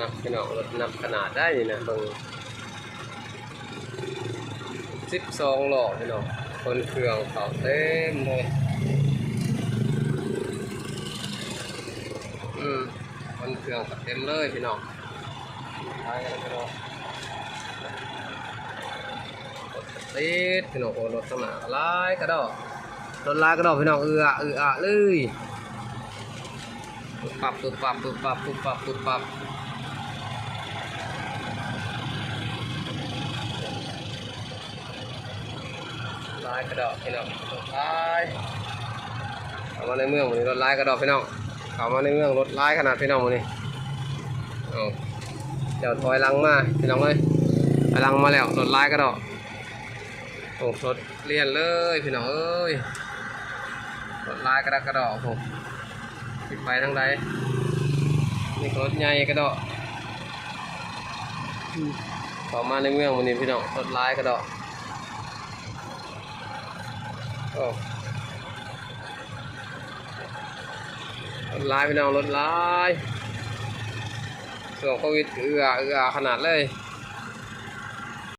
นับพี่น้องรถนับขนาดได้นี่นะเบิ่งสิบสองหล่อพี่น้องคนเครื่องเขาเต็มเลยอืมคนเครื่องเขาเต็มเลยพี่น้องไปกันพี่น้องรถติดพี่น้องโอ้รถสมาหลายกระดอกรถหลายกระดอกพี่น้องเอือเอืออะเลยปุ๊บปับปุ๊บปับปุ๊บปับปุ๊บปับปุ๊บปับ ลายกระดอกพี่น้องรถลายเข้ามาในเมืองวันนี้รถลายกระดอกพี่น้องเข้ามาในเมืองรถลายขนาดพี่น้องวันนี้เอาเดี๋ยวถอยลังมาพี่น้องเลยถอยลังมาแล้วรถลายกระดอกโอ้รถเลียนเลยพี่น้องเอ้ยรถลายกระดอกกระดอกผมปิดไปทางใดนี่รถใหญ่ก็ดอกต่อมาในเมืองวันนี้พี่น้องรถร้ายก็ดอกโอ้ รถลายไปน้องรถลายส่วนโควิดเอือเอือขนาดเลย